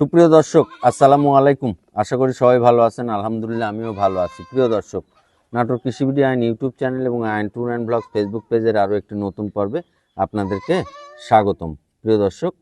সুপ্রিয় দর্শক, আসসালামু আলাইকুম। আশা করি সবাই ভালো আছেন। আলহামদুলিল্লাহ, আমিও ভালো আছি। প্রিয় দর্শক, নাটোর কৃষিবিডি আইন ইউটিউব চ্যানেল এবং আইন ট্যুর অ্যান্ড ব্লগ ফেসবুক পেজের আরও একটি নতুন পর্বে আপনাদেরকে স্বাগতম। প্রিয় দর্শক,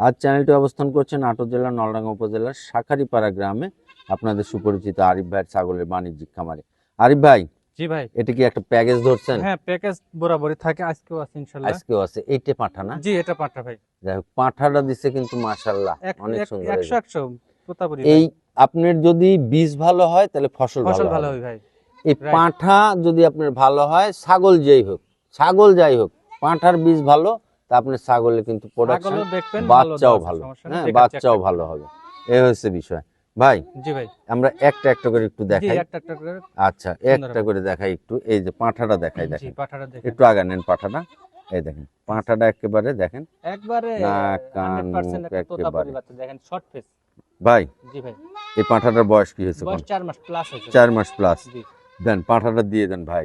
আজ চ্যানেলটি অবস্থান করছে নাটোর জেলার নলডাঙ্গা উপজেলার শাখারিপাড়া গ্রামে। আপনাদের সুপরিচিত আরিফ ভাইয়ের ছাগলের বাণিজ্যিক খামারে। আরিফ ভাই জি ভাই। এটা কি একটা প্যাকেজ ধরছেন? হ্যাঁ প্যাকেজ বরাবরই থাকে আজকেও আছে ইনশাল্লাহ। আজকেও আছে। এইটে পাঠা না? জি এটা পাঠা ভাই। যাই হোক পাঠাটা দিচ্ছে কিন্তু মাশাল্লাহ এক- অনেক সুন্দর একশো একশো তোতাপুরি এই আপনার যদি বীজ ভালো হয় তাহলে ফসল ফসল ভালো হয় ভাই। এই. পাঁঠা যদি আপনার ভালো হয় ছাগল যেই হোক ছাগল যাই হোক পাঁঠার বীজ ভালো তা আপনার ছাগলের কিন্তু প্রোডাকশন বাচ্চাও ভালো। হ্যাঁ বাচ্চাও ভালো হবে। এই হচ্ছে বিষয়। ভাই জি ভাই। আমরা একটা একটা করে একটু দেখাই। একটা একটা করে আচ্ছা একটা করে দেখাই একটু এই যে পাঁঠাটা দেখাই দেখেন। পাঠাটা দেখেন। একটু আগা নেন পাঁঠাটা। এই দেখেন পাঁঠাটা একেবারে দেখেন। একবারে নাক, কান, 100% মুখ একটা তোতাপুরি একেবারে। দেখেন শর্ট ফেস। ভাই জি ভাই। এই পাঁঠাটার বয়স কি হয়েছে বয়স 4 মাস প্লাস হয়েছে। চার মাস প্লাস জি। দেন পাঁঠাটা দিয়ে দেন ভাই।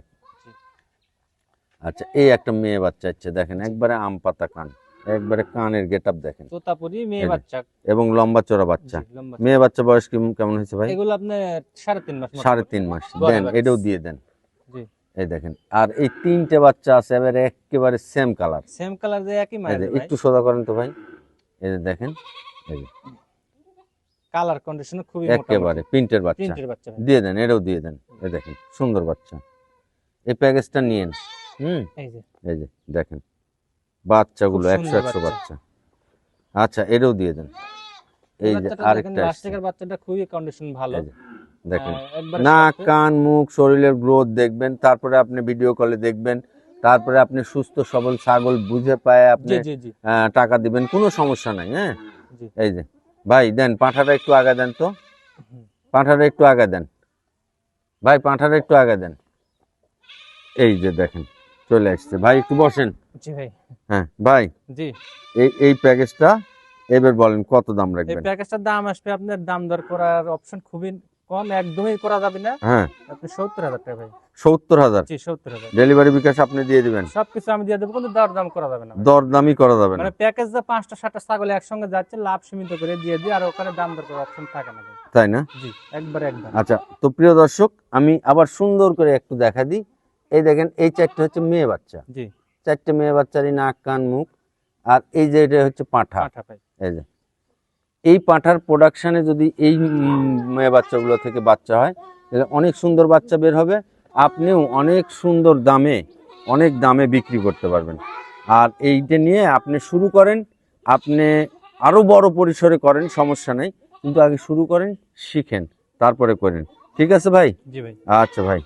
আচ্ছা এই একটা মেয়ে বাচ্চা হচ্ছে দেখেন একবারে আম পাতা কান। একবারে কানের গেট আপ দেখেন। তোতাপুরি মেয়ে বাচ্চা। এবং লম্বা চড়া বাচ্চা। মেয়ে বাচ্চা বয়স কেমন কেমন হয়েছে ভাই? এগুলো আপনি সাড়ে তিন মাস সাড়ে তিন মাস। দেন এটাও দিয়ে দেন। এই দেখেন আর এই তিনটে বাচ্চা আছে এবারে একেবারে সেম কালার সেম কালার যে একই মায়ের একটু সোজা করেন তো ভাই। এই দেখেন এই যে। কালার কন্ডিশন খুবই একেবারে প্রিন্টের বাচ্চা। প্রিন্টের বাচ্চা দিয়ে দেন এটাও দিয়ে দেন। এই দেখেন সুন্দর বাচ্চা। এই প্যাকেজটা নিয়েন। হুম? এই যে। এই যে দেখেন। বাচ্চাগুলো একশো একশো বাচ্চা। আচ্ছা এটাও দিয়ে দেন। এই যে আরেকটা বাচ্চাটা খুবই কন্ডিশন ভালো। দেখেন। নাক কান মুখ শরীরের গ্রোথ দেখবেন তারপরে আপনি ভিডিও কলে দেখবেন তারপরে আপনি সুস্থ সবল ছাগল বুঝে পায় আপনি টাকা দিবেন কোনো সমস্যা নাই হ্যাঁ? এই যে ভাই দেন পাঁঠাটা একটু আগে দেন তো। পাঁঠাটা একটু আগে দেন। ভাই পাঁঠাটা একটু আগে দেন। এই যে দেখেন চলে আসছে। ভাই একটু বসেন। জি ভাই। হ্যাঁ ভাই জি। এই এই প্যাকেজটা এবার বলেন কত দাম এই প্যাকেজটার দাম আসবে আপনার দাম দর করার অপশন খুবই কম একদমই করা যাবে না। হ্যাঁ। আপনি সত্তর হাজার টাকা ভাই। সত্তর হাজার? জি সত্তর হাজার। ডেলিভারি বিকাশ আপনি দিয়ে দিবেন? সবকিছু আমি দিয়ে দেবো কিন্তু দর দাম করা যাবে না ভাই। দরদামি করা যাবে না। মানে প্যাকেজ যে পাঁচটা সাতটা ছাগল একসঙ্গে যাচ্ছে লাভ সীমিত করে দিয়ে দিই আর ওখানে দাম দর করার অপশন থাকে না তাই না? জি একবার একদম। আচ্ছা তো প্রিয় দর্শক আমি আবার সুন্দর করে একটু দেখা দিই। এই দেখেন এই চারটে হচ্ছে মেয়ে বাচ্চা। জি। চারটে মেয়ে বাচ্চারই নাক কান মুখ। আর এই যে এটা হচ্ছে পাঁঠা। এই যে। এই পাঁঠার প্রোডাকশানে যদি এই মেয়ে বাচ্চাগুলো থেকে বাচ্চা হয় তাহলে অনেক সুন্দর বাচ্চা বের হবে। আপনিও অনেক সুন্দর দামে অনেক দামে বিক্রি করতে পারবেন। আর এইটা নিয়ে আপনি শুরু করেন আপনি আরও বড় পরিসরে করেন সমস্যা নেই। কিন্তু আগে শুরু করেন শিখেন তারপরে করেন। ঠিক আছে ভাই? জি ভাই। আচ্ছা ভাই।